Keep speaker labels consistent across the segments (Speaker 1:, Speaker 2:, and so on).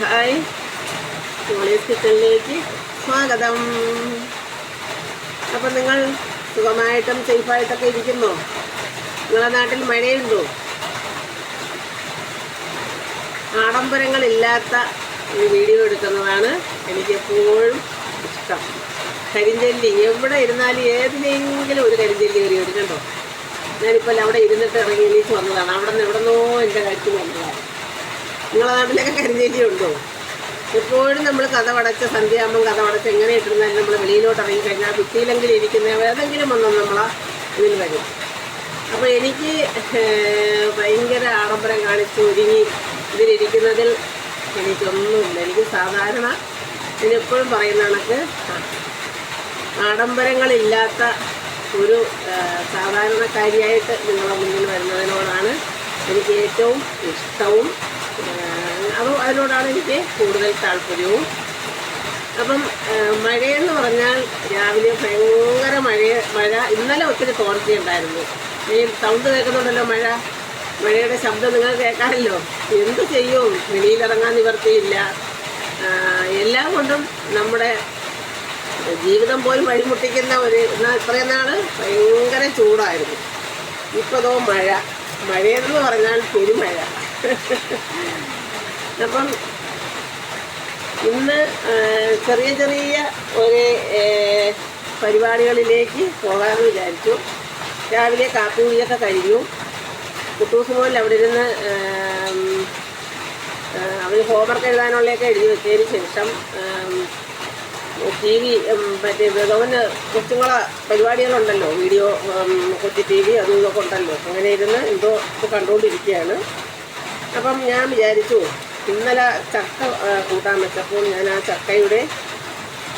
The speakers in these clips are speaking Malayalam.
Speaker 1: ഹായ്. മോളീസ് കിച്ചണിലേക്ക് സ്വാഗതം. അപ്പം നിങ്ങൾ സുഖമായിട്ടും സേഫായിട്ടൊക്കെ ഇരിക്കുന്നോ? നിങ്ങളുടെ നാട്ടിൽ മഴയുണ്ടോ? ആഡംബരങ്ങളില്ലാത്ത ഒരു വീഡിയോ എടുക്കുന്നതാണ് എനിക്ക് എപ്പോഴും ഇഷ്ടം. കരിഞ്ചല്ലി എവിടെ ഇരുന്നാലും ഏതിനെങ്കിലും ഒരു കരിഞ്ചല്ലി കയറി വരും കണ്ടോ ഞാനിപ്പോൾ അവിടെ ഇരുന്നിട്ട് ഇറങ്ങി എണീച്ച് വന്നതാണ്. അവിടെ നിന്ന് എവിടെന്നോ എന്റെ കാര്യത്തിൽ വന്നതാണ്. നിങ്ങളെ നാട്ടിലൊക്കെ കരിഞ്ചേരി ഉണ്ടോ എപ്പോഴും നമ്മൾ കഥ വടച്ച് സന്ധ്യയാകുമ്പം കഥ വടച്ച് എങ്ങനെ ഇട്ടിരുന്നാലും നമ്മൾ വെളിയിലോട്ട് ഇറങ്ങി കഴിഞ്ഞാൽ ഭിത്തിയിലെങ്കിലും ഇരിക്കുന്ന ഏതെങ്കിലും ഒന്നും നമ്മളെ ഇതിൽ വരും. അപ്പോൾ എനിക്ക് ഭയങ്കര ആഡംബരം കാണിച്ച് ഒരുങ്ങി ഇതിലിരിക്കുന്നതിൽ എനിക്കൊന്നുമില്ല. എനിക്ക് സാധാരണ ഞാൻ എപ്പോഴും പറയുന്ന കണക്ക് ആഡംബരങ്ങളില്ലാത്ത ഒരു സാധാരണക്കാരിയായിട്ട് നിങ്ങളുടെ മുന്നിൽ വരുന്നതിനോടാണ് എനിക്ക് ഏറ്റവും ഇഷ്ടവും അത് അതിനോടാണ് എനിക്ക് കൂടുതൽ താല്പര്യവും. അപ്പം മഴയെന്ന് പറഞ്ഞാൽ രാവിലെ ഭയങ്കര മഴ മഴ ഇന്നലെ ഒത്തിരി തോർച്ചയുണ്ടായിരുന്നു ഈ സൗണ്ട് കേൾക്കുന്നുണ്ടല്ലോ മഴ? മഴയുടെ ശബ്ദം നിങ്ങൾ കേൾക്കാമല്ലോ എന്ത് ചെയ്യും? വെളിയിലിറങ്ങാൻ നിവർത്തിയില്ല. എല്ലാം കൊണ്ടും നമ്മുടെ ജീവിതം പോലും വഴിമുട്ടിക്കുന്ന ഒരു എന്നാൽ ഇത്രയും നാൾ ഭയങ്കര ചൂടായിരുന്നു. ഇപ്പതോ മഴ. മഴയെന്ന് പറഞ്ഞാൽ പെരുമഴ. അപ്പം ഇന്ന് ചെറിയ ചെറിയ ഒരു പരിപാടികളിലേക്ക് പോകാമെന്ന് വിചാരിച്ചു. രാവിലെ കാപ്പി കുടിയൊക്കെ കഴിഞ്ഞു. കുട്ടൂസ് മോനിൽ അവിടെ ഇരുന്ന് അവർ ഹോംവർക്ക് എഴുതാനുള്ളതൊക്കെ എഴുതി വെച്ചതിന് ശേഷം ടി വി മറ്റേ ഗവൺമെന്റ് കൊച്ചുങ്ങളെ പരിപാടികളുണ്ടല്ലോ വീഡിയോ കൊച്ചു ടി വി അതും ഇതൊക്കെ ഉണ്ടല്ലോ. അങ്ങനെ ഇരുന്ന് എന്തോ കണ്ടുകൊണ്ടിരിക്കുകയാണ്. അപ്പം ഞാൻ വിചാരിച്ചു ഇന്നലെ ചക്ക കൂട്ടാൻ വെച്ചപ്പോൾ ഞാൻ ആ ചക്കയുടെ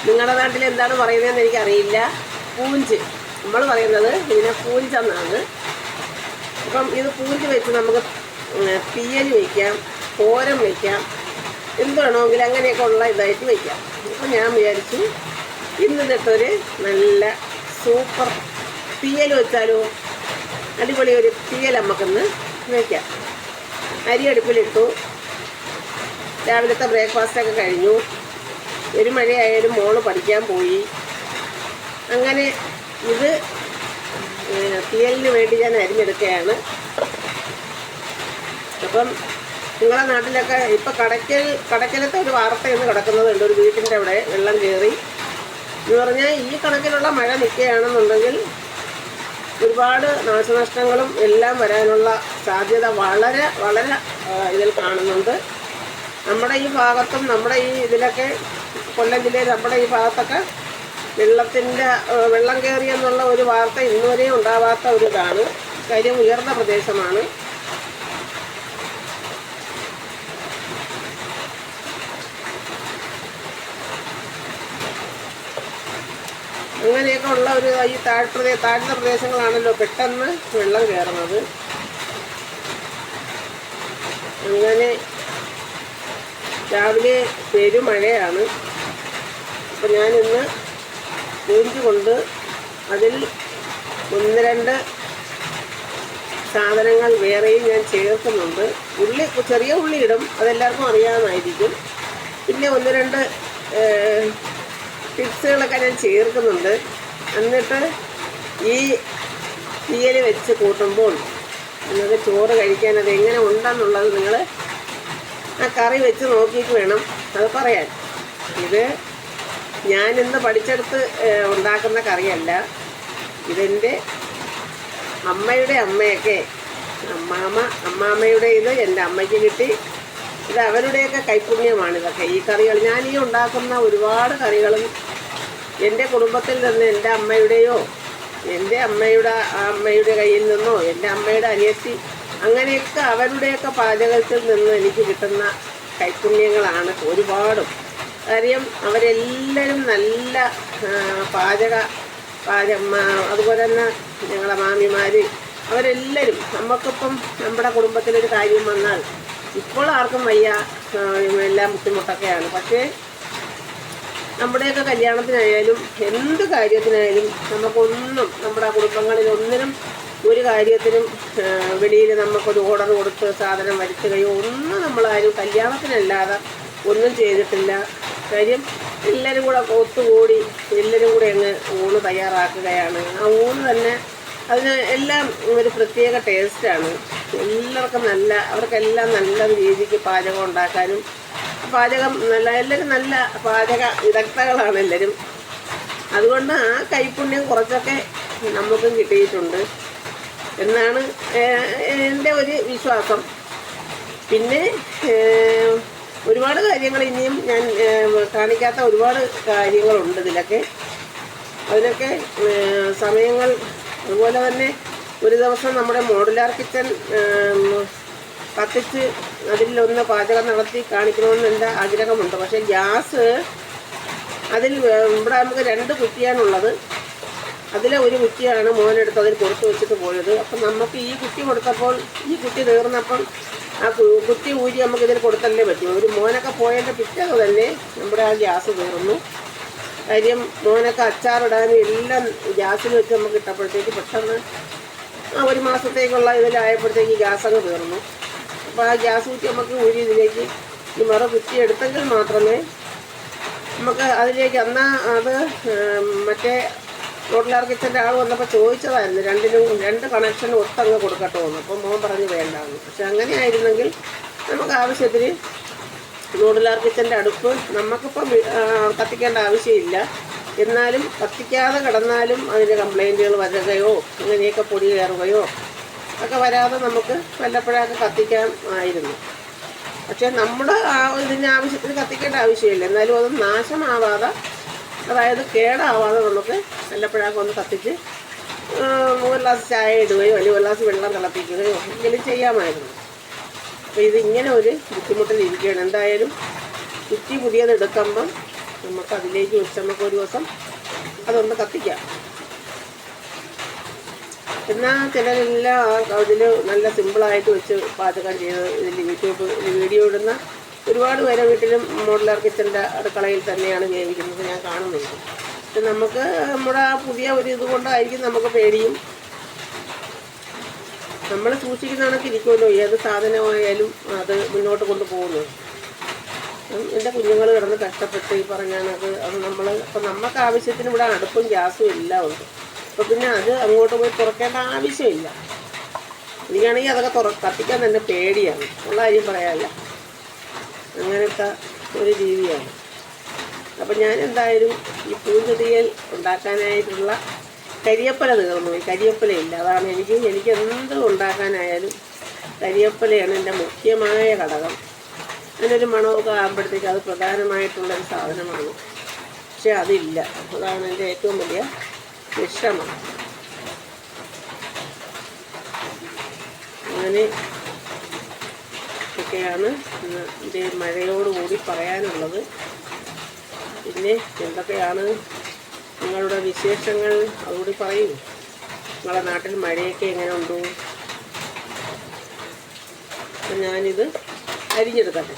Speaker 1: നിങ്ങളുടെ നാട്ടിൽ എന്താണ് പറയുന്നതെന്ന് എനിക്കറിയില്ല. പൂഞ്ച്. നമ്മൾ പറയുന്നത് ഇതിനെ പൂഞ്ചെന്നാണ്. അപ്പം ഇത് പൂഞ്ച് വെച്ച് നമുക്ക് തീയൽ വയ്ക്കാം കോരം വയ്ക്കാം എന്ത് വേണമെങ്കിൽ അങ്ങനെയൊക്കെ ഉള്ള ഇതായിട്ട് വയ്ക്കാം അപ്പം ഞാൻ വിചാരിച്ചു ഇന്ന് തൊട്ടൊരു നല്ല സൂപ്പർ പിയൽ വെച്ചാലോ അടിപൊളി ഒരു തീയൽ നമുക്കിന്ന് വയ്ക്കാം അരി അടുപ്പിലിട്ടു. രാവിലത്തെ ബ്രേക്ക്ഫാസ്റ്റൊക്കെ കഴിഞ്ഞു. ഒരു മഴയായാലും മോൾ പഠിക്കാൻ പോയി. അങ്ങനെ ഇത് തീയലിന് വേണ്ടി ഞാൻ അരിഞ്ഞെടുക്കുകയാണ്. അപ്പം നിങ്ങളെ നാട്ടിലൊക്കെ ഇപ്പം കടയ്ക്കൽ കടയ്ക്കലത്തെ ഒരു വാർത്ത ഇന്ന് കിടക്കുന്നതുണ്ട്. ഒരു വീട്ടിന്റെ അവിടെ വെള്ളം കയറി എന്ന് പറഞ്ഞാൽ ഈ കണക്കിലുള്ള മഴ നിൽക്കുകയാണെന്നുണ്ടെങ്കിൽ ഒരുപാട് നാശനഷ്ടങ്ങളും എല്ലാം വരാനുള്ള സാധ്യത വളരെ വളരെ ഇതിൽ കാണുന്നുണ്ട്. നമ്മുടെ ഈ ഭാഗത്തും നമ്മുടെ ഈ ഇതിലൊക്കെ കൊല്ലം ജില്ലയിൽ നമ്മുടെ ഈ ഭാഗത്തൊക്കെ വെള്ളത്തിന്റെ വെള്ളം കയറി എന്നുള്ള ഒരു വാർത്ത ഇന്നുവരെ ഉണ്ടാവാത്ത ഒരു ഇതാണ്. കാര്യം ഉയർന്ന പ്രദേശമാണ്. അങ്ങനെയൊക്കെ ഉള്ള ഒരു ഈ താഴ്പ്രദേശ താഴ്ന്ന പ്രദേശങ്ങളാണല്ലോ പെട്ടെന്ന് വെള്ളം കയറുന്നത്. അങ്ങനെ രാവിലെ പെരുമഴയാണ് അപ്പം ഞാനിന്ന് പൂഞ്ച് കൊണ്ട് അതിൽ ഒന്ന് രണ്ട് സാധനങ്ങൾ വേറെയും ഞാൻ ചേർക്കുന്നുണ്ട്. ഉള്ളി ചെറിയ ഉള്ളി ഇടും. അതെല്ലാവർക്കും അറിയാവുന്നതായിരിക്കും പിന്നെ ഒന്ന് രണ്ട് ടിപ്സുകളൊക്കെ ഞാൻ ചേർക്കുന്നുണ്ട്. എന്നിട്ട് ഈ തീയൽ വെച്ച് കൂട്ടുമ്പോൾ നിങ്ങൾക്ക് ചോറ് കഴിക്കാൻ അത് എങ്ങനെ ഉണ്ടെന്നുള്ളത് നിങ്ങൾ ആ കറി വെച്ച് നോക്കിയിട്ട് വേണം അത് പറയാൻ. ഇത് ഞാനിന്ന് പഠിച്ചെടുത്ത് ഉണ്ടാക്കുന്ന കറിയല്ല. ഇതെന്റെ അമ്മയുടെ അമ്മയൊക്കെ. അമ്മാമ്മ അമ്മാമ്മയുടെ ഇത് എന്റെ അമ്മയ്ക്ക് കിട്ടി. ഇത് അവരുടെയൊക്കെ കൈപുണ്യമാണ് ഇതൊക്കെ. ഈ കറികൾ ഞാൻ ഈ ഉണ്ടാക്കുന്ന ഒരുപാട് കറികളും എന്റെ കുടുംബത്തിൽ നിന്ന് എന്റെ അമ്മയുടെയോ എന്റെ അമ്മയുടെ അമ്മയുടെ കയ്യിൽ നിന്നോ എന്റെ അമ്മയുടെ അനിയത്തി അങ്ങനെയൊക്കെ അവരുടെയൊക്കെ പാചകത്തിൽ നിന്ന് എനിക്ക് കിട്ടുന്ന കൈപുണ്യങ്ങളാണ് ഒരുപാടും. കാര്യം അവരെല്ലാവരും നല്ല പാചക പാചക അതുപോലെ തന്നെ ഞങ്ങളെ മാമിമാർ അവരെല്ലാവരും നമുക്കിപ്പം നമ്മുടെ കുടുംബത്തിലൊരു കാര്യം വന്നാൽ ഇപ്പോൾ ആർക്കും വയ്യ എല്ലാം ബുദ്ധിമുട്ടൊക്കെയാണ്. പക്ഷേ നമ്മുടെയൊക്കെ കല്യാണത്തിനായാലും എന്ത് കാര്യത്തിനായാലും നമുക്കൊന്നും നമ്മുടെ കുടുംബങ്ങളിൽ ഒന്നിനും ഒരു കാര്യത്തിനും വെളിയിൽ നമുക്കൊരു ഓർഡർ കൊടുത്ത് സാധനം വരുത്തുകയോ ഒന്നും നമ്മളാരും കല്യാണത്തിനല്ലാതെ ഒന്നും ചെയ്തിട്ടില്ല. കാര്യം എല്ലാവരും കൂടെ ഒത്തുകൂടി എല്ലാവരും കൂടെ അങ്ങ് ഊണ് തയ്യാറാക്കുകയാണ്. ആ ഊണ് തന്നെ അതിന് എല്ലാം ഒരു പ്രത്യേക ടേസ്റ്റാണ് എല്ലാവർക്കും നല്ല അവർക്കെല്ലാം നല്ല രീതിക്ക് പാചകം ഉണ്ടാക്കാനും പാചകം നല്ല എല്ലാവരും നല്ല പാചക വിദഗ്ധകളാണ് എല്ലാവരും അതുകൊണ്ട് ആ കൈപ്പുണ്യം കുറച്ചൊക്കെ നമുക്കും കിട്ടിയിട്ടുണ്ട്. എന്നാണ് എന്റെ ഒരു വിശ്വാസം. പിന്നെ ഒരുപാട് കാര്യങ്ങൾ ഇനിയും ഞാൻ കാണിക്കാത്ത ഒരുപാട് കാര്യങ്ങളുണ്ട് ഇതിലൊക്കെ. അതിനൊക്കെ സമയങ്ങൾ അതുപോലെ തന്നെ ഒരു ദിവസം നമ്മുടെ മോഡുലാർ കിച്ചൺ കത്തിച്ച് അതിലൊന്ന് പാചകം നടത്തി കാണിക്കണമെന്ന് എന്റെ ആഗ്രഹമുണ്ട്. പക്ഷേ ഗ്യാസ് അതിൽ ഇവിടെ നമുക്ക് രണ്ട് കുറ്റിയാണുള്ളത്. അതിലെ ഒരു കുറ്റിയാണ് മോനെടുത്ത് അതിൽ കൊടുത്തു വെച്ചിട്ട് പോയത്. അപ്പം നമുക്ക് ഈ കുറ്റി കൊടുത്തപ്പോൾ ഈ കുറ്റി തീർന്നപ്പം ആ കുറ്റി ഊരി നമുക്ക് ഇതിൽ കൊടുത്തല്ലേ പറ്റും. ഒരു മോനൊക്കെ പോയതിന്റെ പിറ്റേ തന്നെ നമ്മുടെ ആ ഗ്യാസ് തീർന്നു. കാര്യം മോനൊക്കെ അച്ചാറിടാനും എല്ലാം ഗ്യാസിൽ വെച്ച് നമുക്ക് ഇട്ടപ്പോഴത്തേക്ക് പെട്ടെന്ന് ആ ഒരു മാസത്തേക്കുള്ള ഇതിലായപ്പോഴത്തേക്ക് ഗ്യാസ് അങ്ങ് തീർന്നു. അപ്പോൾ ആ ഗ്യാസ് കുറ്റി നമുക്ക് ഊരി ഇതിലേക്ക് ഈ മറ കുറ്റി എടുത്തെങ്കിൽ മാത്രമേ നമുക്ക് അതിലേക്ക് അന്നാ അത് മറ്റേ മോഡലാർ കിച്ചന്റെ ആൾ വന്നപ്പോൾ ചോദിച്ചതായിരുന്നു. രണ്ടിനും രണ്ട് കണക്ഷൻ ഒത്തങ്ങ് കൊടുക്കട്ടോ എന്ന് അപ്പോൾ മോൻ പറഞ്ഞ് വേണ്ടാന്ന്. പക്ഷെ അങ്ങനെ ആയിരുന്നെങ്കിൽ നമുക്ക് ആവശ്യത്തിന് മോഡലാർ കിച്ചന്റെ അടുപ്പ് നമുക്കിപ്പം കത്തിക്കേണ്ട ആവശ്യമില്ല. എന്നാലും കത്തിക്കാതെ കിടന്നാലും അതിന്റെ കംപ്ലൈന്റുകൾ വരികയോ ഇങ്ങനെയൊക്കെ പൊടി കയറുകയോ ഒക്കെ വരാതെ നമുക്ക് വല്ലപ്പോഴൊക്കെ കത്തിക്കാൻ ആയിരുന്നു. പക്ഷേ നമ്മുടെ ആ ഇതിന്റെ ആവശ്യത്തിന് കത്തിക്കേണ്ട ആവശ്യമില്ല. എന്നാലും അത് നാശമാവാതെ അതായത് കേടാവാതെ നമുക്ക് വല്ലപ്പോഴൊക്കെ ഒന്ന് കത്തിച്ച് ഒരു ഗ്ലാസ് ചായ ഇടുകയോ അല്ലെങ്കിൽ ഒരു ഗ്ലാസ് വെള്ളം തിളപ്പിക്കുകയോ എങ്കിലും ചെയ്യാമായിരുന്നു. അപ്പോൾ ഇത് ഇങ്ങനെ ഒരു ബുദ്ധിമുട്ടിലിരിക്കുകയാണ് എന്തായാലും കുറ്റി പുതിയത് എടുക്കുമ്പം നമുക്ക് അതിലേക്ക് വെച്ച് നമുക്ക് ഒരു ദിവസം അതൊന്ന് കത്തിക്കാം. എന്നാൽ ചിലരെല്ലാം അതിൽ നല്ല സിമ്പിളായിട്ട് വെച്ച് പാചകം ചെയ്ത് ഇതിൽ യൂട്യൂബ് വീഡിയോ ഇടുന്ന ഒരുപാട് പേരെ വീട്ടിലും മോഡലർ കിച്ചന്റെ അടുക്കളയിൽ തന്നെയാണ് ജീവിക്കുന്നത്. ഞാൻ കാണുന്നുണ്ട് പക്ഷെ നമുക്ക് നമ്മുടെ ആ പുതിയ ഒരു ഇത് കൊണ്ടായിരിക്കും നമുക്ക് പേടിയും. നമ്മൾ സൂക്ഷിക്കുന്ന കണക്ക് ഇരിക്കുമല്ലോ. ഏത് സാധനമായാലും അത് മുന്നോട്ട് കൊണ്ടുപോകുന്നത് എന്റെ കുഞ്ഞുങ്ങൾ കിടന്ന് കഷ്ടപ്പെട്ട് ഈ പറഞ്ഞാണത് അത്. നമ്മൾ അപ്പം നമുക്ക് ആവശ്യത്തിന് ഇവിടെ അടുപ്പും ഗ്യാസും എല്ലാം ഉണ്ട്. അപ്പോൾ പിന്നെ അത് അങ്ങോട്ട് പോയി തുറക്കേണ്ട ആവശ്യമില്ല. എനിക്കാണെങ്കിൽ അതൊക്കെ തുറ കത്തിക്കാൻ തന്നെ പേടിയാണ്. ഉള്ള കാര്യം പറയാമല്ല അങ്ങനത്തെ ഒരു രീതിയാണ്. അപ്പം ഞാൻ എന്തായാലും ഈ പൂഞ്ചെടികൾ ഉണ്ടാക്കാനായിട്ടുള്ള കരിയപ്പല തീർന്നു പോയി കരിയപ്പലയില്ല. അതാണ് എനിക്ക് എനിക്ക് എന്ത് ഉണ്ടാക്കാനായാലും കരിയപ്പലയാണ് എന്റെ മുഖ്യമായ ഘടകം. അതിനൊരു മണമൊക്കെ ആകുമ്പോഴത്തേക്ക് അത് പ്രധാനമായിട്ടുള്ളൊരു സാധനമാണ്. പക്ഷെ അതില്ല. അതാണ് എന്റെ ഏറ്റവും വലിയ വിഷമം. അങ്ങനെ ഒക്കെയാണ് ഇതിന്റെ മഴയോടുകൂടി പറയാനുള്ളത്. പിന്നെ എന്തൊക്കെയാണ് നിങ്ങളുടെ വിശേഷങ്ങൾ? അതുകൂടി പറയൂ. നിങ്ങളുടെ നാട്ടിൽ മഴയൊക്കെ എങ്ങനെ ഉണ്ടോ അപ്പം ഞാനിത് അരിഞ്ഞെടുക്കട്ടെ.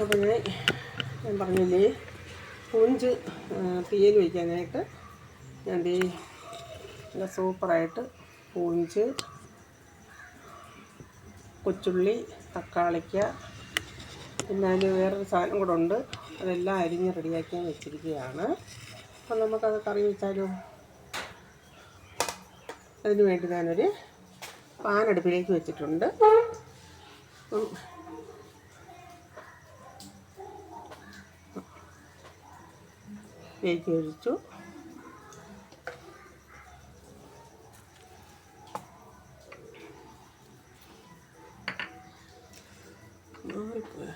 Speaker 1: അപ്പം ഞാൻ ഞാൻ പറഞ്ഞില്ലേ പുഞ്ച് തീയൽ വയ്ക്കാനായിട്ട് ഞാൻ സൂപ്പറായിട്ട് പൂഞ്ച് കൊച്ചുള്ളി തക്കാളിക്ക പിന്നെ അതിൽ വേറൊരു സാധനം കൂടെ ഉണ്ട്. അതെല്ലാം അരിഞ്ഞ് റെഡിയാക്കി വെച്ചിരിക്കുകയാണ്. അപ്പം നമുക്കത് കറി വെച്ചാലോ? അതിന് വേണ്ടി ഞാനൊരു പാൻ അടുപ്പിലേക്ക് വെച്ചിട്ടുണ്ട്. വേക്കി ലേക്ക് нагребли.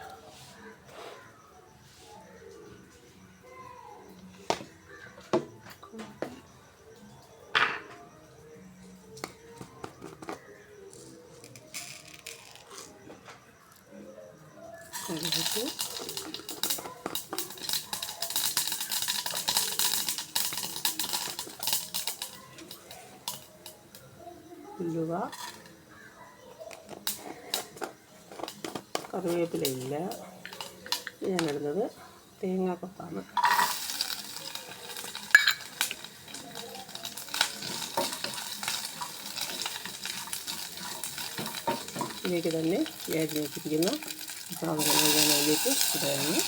Speaker 1: Кольготу. Люлак. ഉലുവ കറിവേപ്പിലയില്ല. ഞാൻ ഇടുന്നത് തേങ്ങാക്കൊത്താണ്. ഇതിലേക്ക് തന്നെ വെച്ചിരിക്കുന്ന. സാധനങ്ങൾ ഞാൻ അതിലേക്ക് ഇടുകയാണ്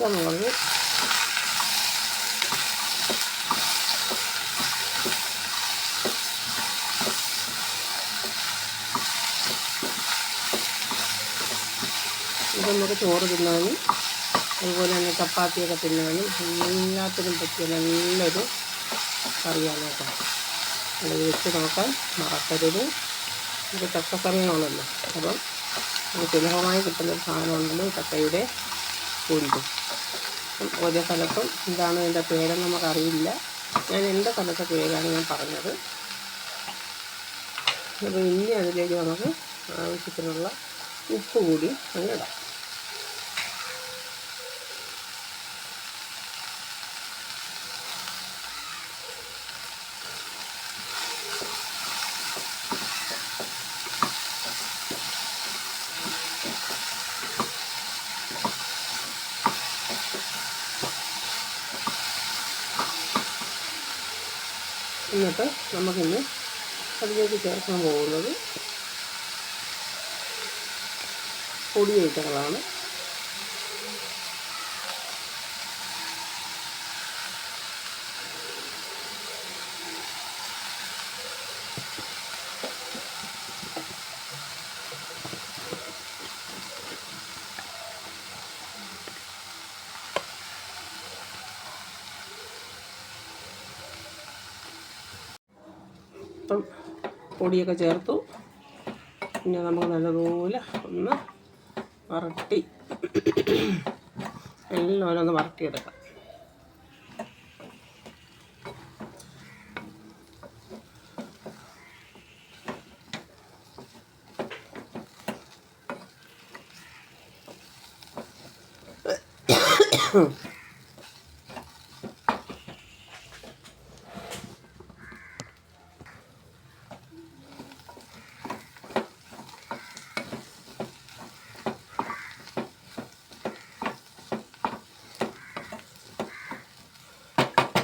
Speaker 1: പച്ചമുളക് ഇത് നമുക്ക് ചോറ് തിന്നാനും അതുപോലെ തന്നെ ചപ്പാത്തിയൊക്കെ തിന്നാനും എല്ലാത്തിനും പറ്റിയ നല്ലൊരു കറിയാണ് കേട്ടോ. അത് വെച്ച് നോക്കാൻ മറക്കരുത്. ഇത് ചക്കക്കറിയാണല്ലോ അപ്പം സുലഭമായി കിട്ടുന്ന സാധനമാണല്ലോ ചക്കയുടെ കൂമ്പ് ഓരോ സ്ഥലത്തും എന്താണ് എന്റെ പേരെന്ന് നമുക്കറിയില്ല. ഞാൻ എന്റെ സ്ഥലത്തെ പേരാണ് ഞാൻ പറഞ്ഞത്. അപ്പോൾ ഇനി അതിലേക്ക് നമുക്ക് ആവശ്യത്തിനുള്ള ഉപ്പ് കൂടി അങ്ങ് ഇടാം. എന്നിട്ട് നമുക്കിന്ന് അതിലേക്ക് ചേർക്കാൻ പോകുന്നത് പൊടി ഇപ്പം പൊടിയൊക്കെ ചേർത്തു. പിന്നെ നമുക്ക് നല്ലതുപോലെ ഒന്ന് വരട്ടി. എല്ലാം ഓരോന്ന് വരട്ടിയെടുക്കാം.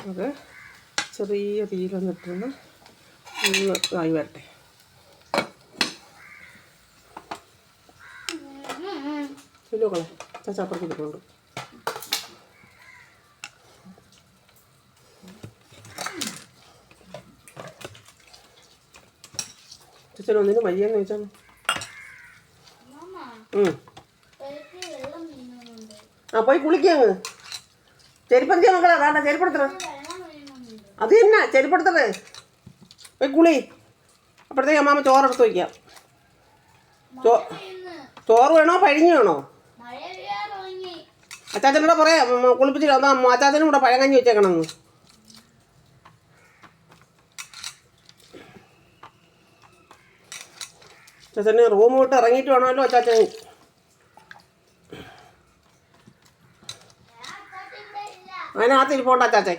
Speaker 1: അത് ചെറിയ തീയിലൊന്നിട്ടൊന്ന് ഒന്ന് ആയി വരട്ടെ. ഇല്ലോക്കളെ ചാച്ചാപ്പുറത്ത് ഇരിക്കുന്നുണ്ട് ചേച്ചൻ ഒന്നിനും വയ്യെന്ന് ചോദിച്ചാൽ ആ പോയി കുളിക്കങ്ങ് ചെരുപ്പന്തിയ മക്കളാ? വേണ്ട ചെരുപ്പെടുത്തണം അത് തന്നെ ചെരുപ്പെടുത്തത്. പോയി കുളി. അപ്പോഴത്തേക്ക് അമ്മാമ്മ ചോറെടുത്ത് വയ്ക്കാം ചോ ചോറ് വേണോ പഴിഞ്ഞ് വേണോ? അച്ചാച്ചനോട് ഉം, കുളിപ്പിച്ചിട്ട് അതാ അച്ചാച്ചനും കൂടെ പഴങ്കഞ്ഞി വെച്ചേക്കണമെന്ന് അച്ചാച്ചന് റൂം വിട്ട് ഇറങ്ങിയിട്ട് വേണമല്ലോ അച്ചാച്ചൻ അതിനകത്ത് ഇരിപ്പോണ്ട അച്ചാച്ചൻ.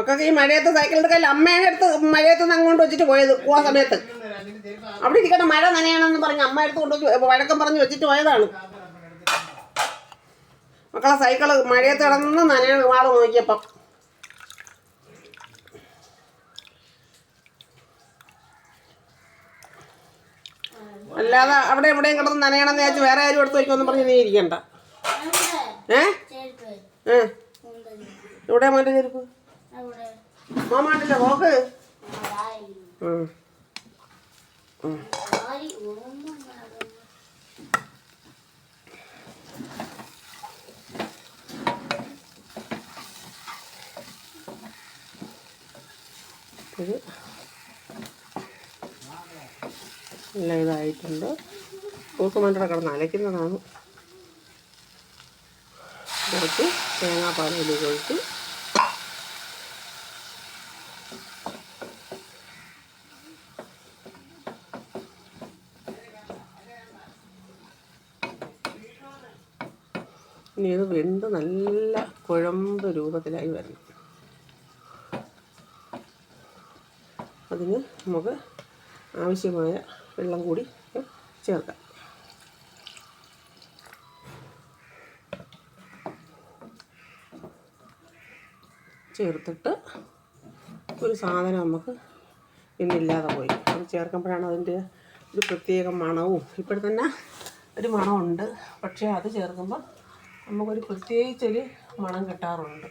Speaker 1: മക്കൾക്ക് ഈ മഴയത്ത് സൈക്കിളിന്റെ കയ്യിൽ അമ്മയുടെ അടുത്ത് മഴയത്ത് നിന്ന് അങ്ങോട്ട് വെച്ചിട്ട് പോയത് പോവാ സമയത്ത്. അവിടെ ഇരിക്കട്ടെ മഴ നനയാണെന്ന് പറഞ്ഞ് അമ്മ എടുത്ത് കൊണ്ട് വഴക്കം പറഞ്ഞ് വെച്ചിട്ട് പോയതാണ്. മക്കളെ സൈക്കിൾ മഴയത്ത് കിടന്ന് നനയാണ് വാൾ നോക്കിയപ്പം. അല്ലാതെ അവിടെ എവിടെയും കിടന്ന് നനയണമെന്ന് വിചാരിച്ച് വേറെ ആരും എടുത്ത് വയ്ക്കുമെന്ന് പറഞ്ഞ് നീ ഇരിക്കണ്ട. ഏ? എവിടെ മോന്റെ ചെരുപ്പ്? മാമാണ്ടില്ല. ഇത് നല്ല ഇതായിട്ടുണ്ട്. തൂക്കുമന്റെ കിടന്ന് അലയ്ക്കുന്നതാണ് കുറച്ച് തേങ്ങാപ്പാൽ അതിലേക്ക് ഒഴിച്ച് ഇനി ഇത് വെന്ത് നല്ല കുഴമ്പ് രൂപത്തിലായി വരണം. അതിന് നമുക്ക് ആവശ്യമായ വെള്ളം കൂടി ചേർക്കാം. ചേർത്തിട്ട് ഒരു സാധനം നമുക്ക് ഇന്നില്ലാതെ പോയി. അത് ചേർക്കുമ്പോഴാണ് അതിന്റെ ഒരു പ്രത്യേക മണവും. ഇപ്പോൾ തന്നെ ഒരു മണമുണ്ട്. പക്ഷേ അത് ചേർക്കുമ്പോൾ നമുക്കൊരു പ്രത്യേകിച്ചൊരു മണം കിട്ടാറുണ്ട്.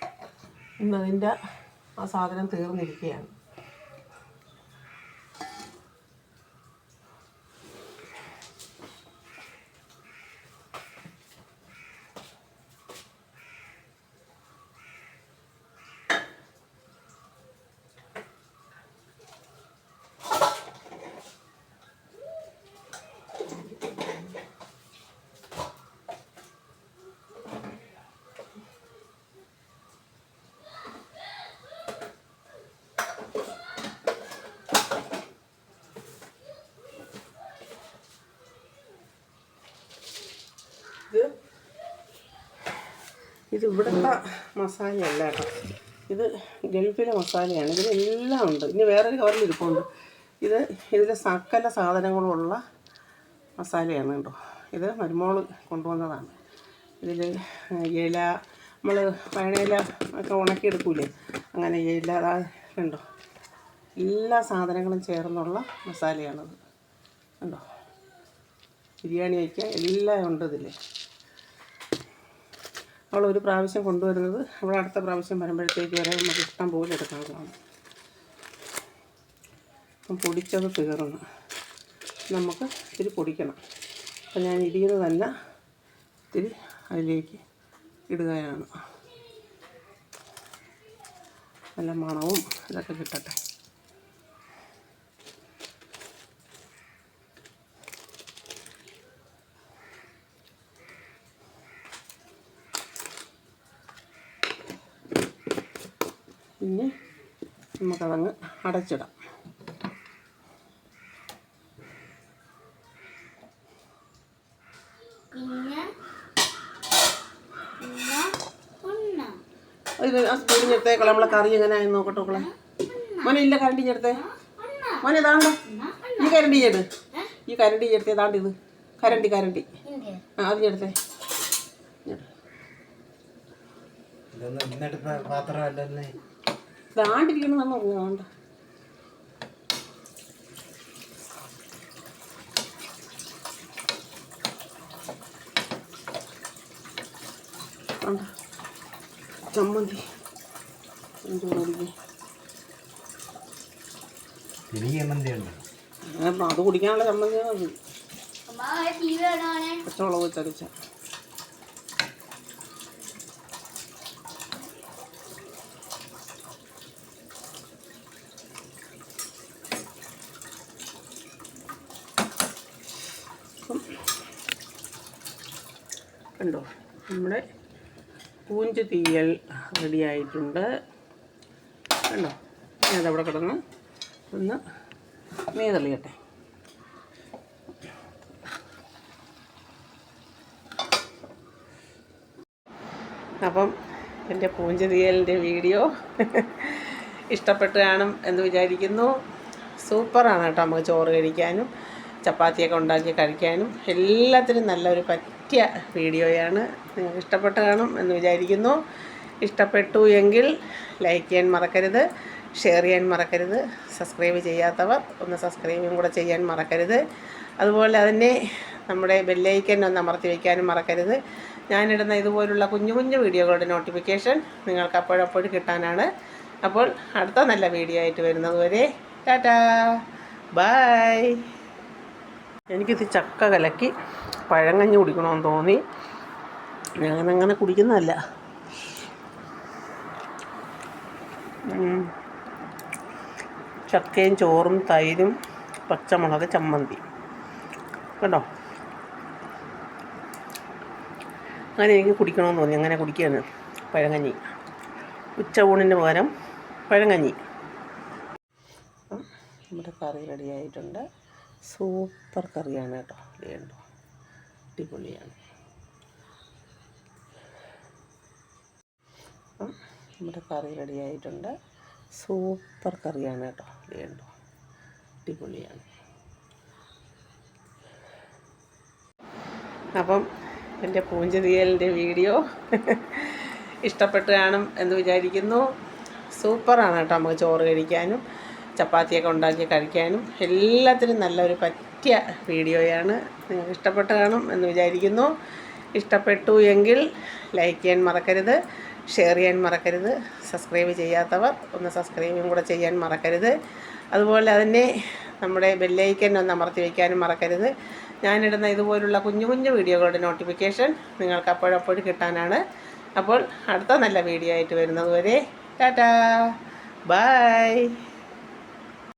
Speaker 1: ഇന്നതിന്റെ ആ സാധനം തീർന്നിരിക്കുകയാണ് ഇത് ഇത് ഇവിടുത്തെ മസാലയല്ല കേട്ടോ. ഇത് ഗൾഫിലെ മസാലയാണ്. ഇതിലെല്ലാം ഉണ്ട്. ഇനി വേറൊരു കവറിൽ ഇരിപ്പുണ്ട്. ഇത് ഇതിലെ സകല സാധനങ്ങളുള്ള മസാലയാണ് കേട്ടോ. ഇത് മരുമോൾ കൊണ്ടുവന്നതാണ്. ഇതിൽ ഇല നമ്മൾ പഴയില ഒക്കെ ഉണക്കിയെടുക്കൂലേ? അങ്ങനെ ഇല ഉണ്ടോ എല്ലാ സാധനങ്ങളും ചേർന്നുള്ള മസാലയാണത്. ഉണ്ടോ ബിരിയാണി വയ്ക്കുക എല്ലാം ഉണ്ട് ഇതിൽ അവൾ ഒരു പ്രാവശ്യം കൊണ്ടുവരുന്നത് അവൾ അടുത്ത പ്രാവശ്യം വരുമ്പോഴത്തേക്ക് വരെ നമുക്ക് ഇഷ്ടം പോലെ എടുക്കാവുന്നതാണ്. അപ്പം പൊടിച്ചത് തീർന്ന്. നമുക്ക് ഇത്തിരി പൊടിക്കണം. അപ്പം ഞാൻ ഇരിയത് തന്നെ ഇത്തിരി അതിലേക്ക് ഇടുകയാണ്. നല്ല മണവും ഇതൊക്കെ കിട്ടട്ടെ പിന്നെ നമുക്കതങ്ങ് അടച്ചിടാം.
Speaker 2: പിന്നെ പിന്നെ ഒന്ന്
Speaker 1: ഇത് ആ സ്പൂണിന് എടുത്തേക്കളെ നമ്മളെ കറി എങ്ങനെയായി നോക്കട്ടെ മക്കളെ. മോനെ ഇല്ല കരണ്ടി ചേർത്തേ മോനെ ഇതാണ്ടോ ഈ കരണ്ടി ചേട്ട് ഈ കരണ്ടി ചേർത്തേ ഇതാണ്ട് ഇത് കരണ്ടി കരണ്ടി. ആ അത് ചേർത്തേ
Speaker 3: ഇതൊന്നും ഇന്നെടുത്ത പാത്രമല്ലല്ലേ?
Speaker 1: ഇതാണ്ടിരിക്കണമെന്ന് നമ്മൾ വേണ്ട. ചമ്മന്തി അത് കുടിക്കാനുള്ള ചമ്മന്തിയാണ്
Speaker 2: കാണാനെ
Speaker 1: പച്ചമുളക് ചതച്ച. കണ്ടോ? നമ്മുടെ പൂഞ്ച് തീയൽ റെഡിയായിട്ടുണ്ട് കണ്ടോ? ഞാൻ അതവിടെ കിടന്ന് ഒന്ന് നീതളിയട്ടെ അപ്പം എന്റെ പൂഞ്ച് തീയലിന്റെ വീഡിയോ ഇഷ്ടപ്പെട്ട് എന്ന് വിചാരിക്കുന്നു. സൂപ്പറാണ് കേട്ടോ നമുക്ക് ചോറ് കഴിക്കാനും ചപ്പാത്തിയൊക്കെ ഉണ്ടാക്കി കഴിക്കാനും. എല്ലാത്തിനും നല്ലൊരു പറ്റിയ വീഡിയോയാണ് നിങ്ങൾക്ക് ഇഷ്ടപ്പെട്ട് കാണും എന്ന് വിചാരിക്കുന്നു. ഇഷ്ടപ്പെട്ടു എങ്കിൽ ലൈക്ക് ചെയ്യാൻ മറക്കരുത് ഷെയർ ചെയ്യാൻ മറക്കരുത് സബ്സ്ക്രൈബ് ചെയ്യാത്തവർ ഒന്ന് സബ്സ്ക്രൈബും കൂടെ ചെയ്യാൻ മറക്കരുത്. അതുപോലെ തന്നെ നമ്മുടെ ബെല്ലൈക്കൻ ഒന്ന് അമർത്തി വയ്ക്കാനും മറക്കരുത്. ഞാനിടുന്ന ഇതുപോലുള്ള കുഞ്ഞു കുഞ്ഞു വീഡിയോകളുടെ നോട്ടിഫിക്കേഷൻ നിങ്ങൾക്ക് അപ്പോഴപ്പോഴും കിട്ടാനാണ്. അപ്പോൾ അടുത്ത നല്ല വീഡിയോ ആയിട്ട് വരുന്നത് വരെ ടാറ്റാ. ബൈ എനിക്കിത് ചക്ക കലക്കി പഴങ്കഞ്ഞി കുടിക്കണമെന്ന് തോന്നി. ഞാനങ്ങനെ കുടിക്കുന്നതല്ല. ചക്കയും ചോറും തൈരും പച്ചമുളക് ചമ്മന്തി. കേട്ടോ അങ്ങനെ എനിക്ക് കുടിക്കണമെന്ന് തോന്നി. അങ്ങനെ കുടിക്കുകയാണ് പഴങ്കഞ്ഞി ഉച്ച ഊണിന് പകരം പഴങ്കഞ്ഞി നമ്മുടെ കറി റെഡി ആയിട്ടുണ്ട്. സൂപ്പർ കറിയാണ് കേട്ടോ. കണ്ടോ അടിപൊളിയാണ്. അപ്പം നമ്മുടെ കറി റെഡിയായിട്ടുണ്ട് സൂപ്പർ കറിയാണ് കേട്ടോ. കണ്ടോ? അടിപൊളിയാണ്. അപ്പം എന്റെ പൂഞ്ചെറിയലിന്റെ വീഡിയോ ഇഷ്ടപ്പെട്ട് കാണും എന്ന് വിചാരിക്കുന്നു. സൂപ്പറാണ് കേട്ടോ. നമുക്ക് ചോറ് കഴിക്കാനും ചപ്പാത്തിയൊക്കെ ഉണ്ടാക്കി കഴിക്കാനും. എല്ലാത്തിനും നല്ലൊരു പറ്റിയ വീഡിയോയാണ് നിങ്ങൾക്ക് ഇഷ്ടപ്പെട്ട് കാണും എന്ന് വിചാരിക്കുന്നു. ഇഷ്ടപ്പെട്ടു എങ്കിൽ ലൈക്ക് ചെയ്യാൻ മറക്കരുത് ഷെയർ ചെയ്യാൻ മറക്കരുത് സബ്സ്ക്രൈബ് ചെയ്യാത്തവർ ഒന്ന് സബ്സ്ക്രൈബും കൂടെ ചെയ്യാൻ മറക്കരുത്. അതുപോലെ തന്നെ നമ്മുടെ ബെല്ലൈക്കൻ ഒന്ന് അമർത്തി വയ്ക്കാനും മറക്കരുത്. ഞാനിടുന്ന ഇതുപോലുള്ള കുഞ്ഞു കുഞ്ഞു വീഡിയോകളുടെ നോട്ടിഫിക്കേഷൻ നിങ്ങൾക്ക് അപ്പോഴപ്പോഴും കിട്ടാനാണ്. അപ്പോൾ അടുത്ത നല്ല വീഡിയോ ആയിട്ട് വരുന്നതുവരെ ടാറ്റാ ബൈ